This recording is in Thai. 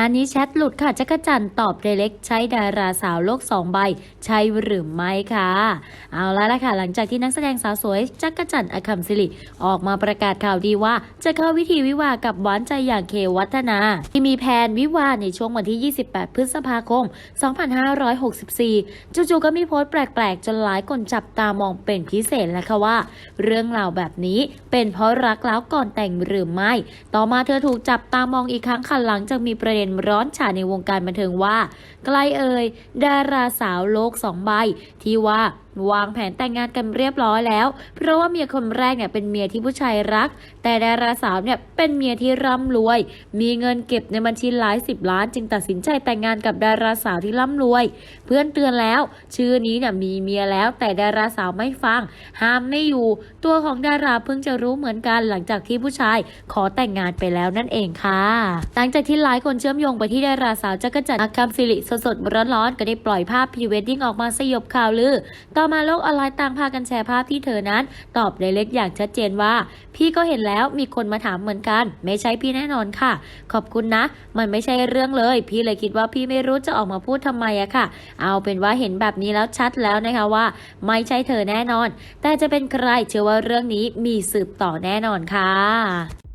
านนี้แชทหลุดค่ะจักจันต์ตอบเดเล็กใช้ดาราสาวโลกสองใบ ใช่หรือไม่ค่ะ เอาแล้วล่ะค่ะ หลังจากที่นักแสดงสาวสวยจักจันทร์อคัมศิริออกมาประกาศข่าวดีว่า จะเข้าวิธีวิวากับหวานใจอย่างเควัฒนา ที่มีแผนวิวาในช่วงวันที่ 28 พฤษภาคม 2564 จู่ๆก็มีโพสต์แปลกๆ จนหลายคนจับตามองเป็นพิเศษแล้วค่ะว่า เรื่องราวแบบนี้เป็นเพราะรักแล้วก่อนแต่งหรือไม่ ต่อมาเธอถูกจับตามองอีกครั้งค่ะหลังจากมีประเด็นร้อนฉาในวงการบันเทิงว่า ใกล้เอ่ยดาราสาวโลกสองใบที่ว่าวางแผนแต่งงานกันเรียบร้อยแล้ว เพราะว่าเมียคนแรกเนี่ยเป็นเมียที่ผู้ชายรัก แต่ดาราสาวเนี่ยเป็นเมียที่ร่ำรวย มีเงินเก็บในบัญชีหลายสิบล้าน จึงตัดสินใจแต่งงานกับดาราสาวที่ร่ำรวย เพื่อนเตือนแล้ว ชื่อนี้เนี่ยมีเมียแล้ว แต่ดาราสาวไม่ฟัง ห้ามไม่อยู่ ตัวของดาราเพิ่งจะรู้เหมือนกันหลังจากที่ผู้ชายขอแต่งงานไปแล้วนั่นเองค่ะ หลังจากที่หลายคนเชื่อมโยงไปที่ดาราสาวจักรจันทร์อัคคำสิริสดๆร้อนๆก็ได้ปล่อยภาพพรีเวดดิ้งออกมาสยบข่าวลือตอมาโลกออนไลน์ต่างพากันแชร์ภาพที่เธอนั้น ตอบเล็กอย่างชัดเจนว่า พี่ก็เห็นแล้วมีคนมาถามเหมือนกัน ไม่ใช่พี่แน่นอนค่ะ ขอบคุณนะ มันไม่ใช่เรื่องเลย พี่เลยคิดว่าพี่ไม่รู้จะออกมาพูดทำไมอะค่ะ เอาเป็นว่าเห็นแบบนี้แล้วชัดแล้วนะคะว่า ไม่ใช่เธอแน่นอน แต่จะเป็นใครเชื่อว่าเรื่องนี้มีสืบต่อแน่นอนค่ะ